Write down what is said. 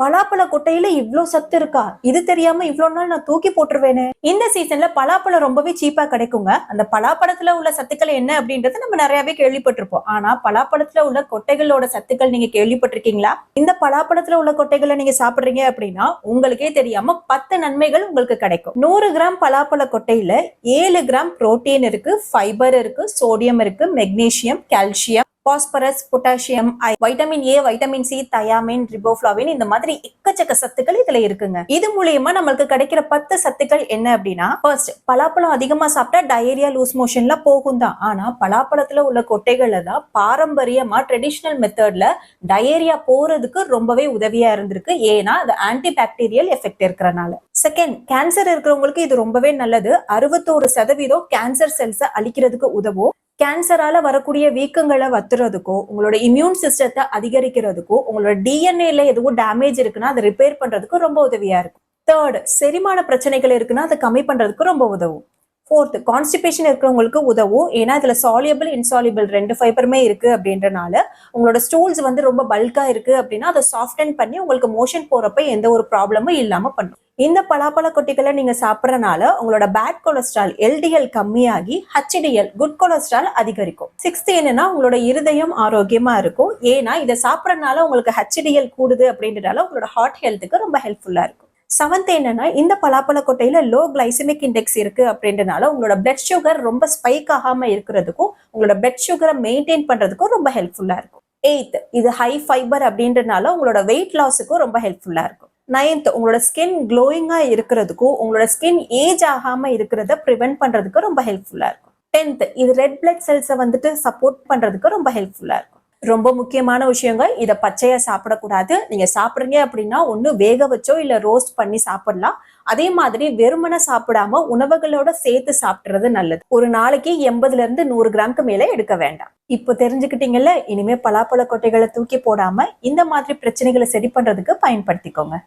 பலாப்பழ கொட்டையில இவ்ளோ சத்து இருக்கா? இது தெரியாம இவ்ளோ நாள் நான் தூக்கி போட்டுருவேனே. இந்த சீசன்ல பலாப்பழம் ரொம்பவே சீப்பா கிடைக்குங்க. அந்த பலாப்பழத்துல உள்ள சத்துக்கள் என்ன அப்படின்றது நம்ம நிறையவே கேள்விப்பட்டிருப்போம். ஆனா பலாப்பழத்துல உள்ள கொட்டைகளோட சத்துக்கள் நீங்க கேள்விப்பட்டிருக்கீங்களா? இந்த பலாப்பழத்துல உள்ள கொட்டைகளை நீங்க சாப்பிடுறீங்க அப்படின்னா உங்களுக்கே தெரியாம பத்து நன்மைகள் உங்களுக்கு கிடைக்கும். நூறு கிராம் பலாப்பழ கொட்டையில ஏழு கிராம் புரோட்டீன் இருக்கு ஃபைபர் இருக்கு சோடியம் இருக்கு magnesium calcium phosphorus potassium vitamin A vitamin C thiamine riboflavin இந்த மாதிரி எக்கச்சக்க சத்துக்கள் இதுல இருக்குங்க. இது மூலியமா நம்மளுக்கு கிடைக்கிற பத்து சத்துக்கள் என்ன அப்படின்னா ஃபர்ஸ்ட் பலாப்பழம் அதிகமா சாப்பிட்டா டயரியா லூஸ் மோஷன்ல போகும் தான் ஆனா பலாப்பழத்துல உள்ள கொட்டைகள்ல தான் பாரம்பரியமா ட்ரெடிஷ்னல் மெத்தட்ல டயரியா போறதுக்கு ரொம்பவே உதவியா இருந்திருக்கு. ஏன்னா அது ஆன்டி பாக்டீரியல் எஃபெக்ட் இருக்கிறனால. செகண்ட் கேன்சர் இருக்கிறவங்களுக்கு இது ரொம்பவே நல்லது. அறுபத்தோரு சதவீதம் கேன்சர் செல்ஸை அழிக்கிறதுக்கு உதவும். கேன்சரால வரக்கூடிய வீக்கங்களை வத்துறதுக்கோ உங்களோட இம்யூன் சிஸ்டத்தை அதிகரிக்கிறதுக்கோ உங்களோட டிஎன்ஏல எதுவும் டேமேஜ் இருக்குன்னா அதை ரிப்பேர் பண்றதுக்கு ரொம்ப உதவியா இருக்கும். தேர்ட் செரிமான பிரச்சனைகள் இருக்குன்னா அதை கம்மி பண்றதுக்கு ரொம்ப உதவும். ஃபோர்த்து கான்ஸ்டிபேஷன் இருக்கிறவங்களுக்கு உதவும். ஏன்னா இதில் சாலியபிள் இன்சாலியபிள் ரெண்டு ஃபைபருமே இருக்குது அப்படின்றனால உங்களோட ஸ்டூல்ஸ் வந்து ரொம்ப பல்காக இருக்குது அப்படின்னா அதை சாஃப்டன் பண்ணி உங்களுக்கு மோஷன் போகிறப்ப எந்த ஒரு ப்ராப்ளமும் இல்லாமல் பண்ணும். இந்த பலாப்பழ கொட்டிகளை நீங்கள் சாப்பிட்றனால உங்களோட பேட் கொலஸ்ட்ரால் எல்டிஎல் கம்மியாகி ஹச்டிஎல் குட் கொலஸ்ட்ரால் அதிகரிக்கும். சிக்ஸ்த் என்னன்னா உங்களோட இருதயம் ஆரோக்கியமாக இருக்கும். ஏன்னா இதை சாப்பிட்றதுனால உங்களுக்கு ஹச்டிஎல் கூடுது அப்படின்றனால உங்களோட ஹார்ட் ஹெல்த்துக்கு ரொம்ப ஹெல்ப்ஃபுல்லாக இருக்கும். செவன்த் என்னன்னா இந்த பலாப்பழ கொட்டையில லோ கிளைசமிக் இண்டெக்ஸ் இருக்கு அப்படின்றனால உங்களோட பிளட் சுகர் ரொம்ப ஸ்பைக் ஆகாம இருக்கிறதுக்கும் உங்களோட பிளட் சுகரை மெயின்டைன் பண்றதுக்கும் ரொம்ப ஹெல்ப்ஃபுல்லா இருக்கும். எயித் இது ஹை ஃபைபர் அப்படின்றனால உங்களோட வெயிட் லாஸுக்கும் ரொம்ப ஹெல்ப்ஃபுல்லா இருக்கும். நைன்த் உங்களோட ஸ்கின் க்ளோயிங்கா இருக்கிறதுக்கும் உங்களோட ஸ்கின் ஏஜ் ஆகாம இருக்கிறத ப்ரிவென்ட் பண்றதுக்கு ரொம்ப ஹெல்ப்ஃபுல்லா இருக்கும். டென்த் இது ரெட் பிளட் செல்ஸை வந்துட்டு சப்போர்ட் பண்றதுக்கு ரொம்ப ஹெல்ப்ஃபுல்லா இருக்கும். ரொம்ப முக்கியமான விஷயங்கள். இதை பச்சையா சாப்பிடக்கூடாது. நீங்க சாப்பிடுறீங்க அப்படின்னா ஒன்று வேக வச்சோ இல்ல ரோஸ்ட் பண்ணி சாப்பிடலாம். அதே மாதிரி வெறுமனை சாப்பிடாம உணவுகளோட சேர்த்து சாப்பிடுறது நல்லது. ஒரு நாளைக்கு எண்பதுல இருந்து நூறு கிராம்க்கு மேல எடுக்க வேண்டாம். இப்போ தெரிஞ்சுக்கிட்டீங்கல்ல இனிமே பலாப்பழ கொட்டைகளை தூக்கி போடாம இந்த மாதிரி பிரச்சனைகளை சரி பண்றதுக்கு பயன்படுத்திக்கோங்க.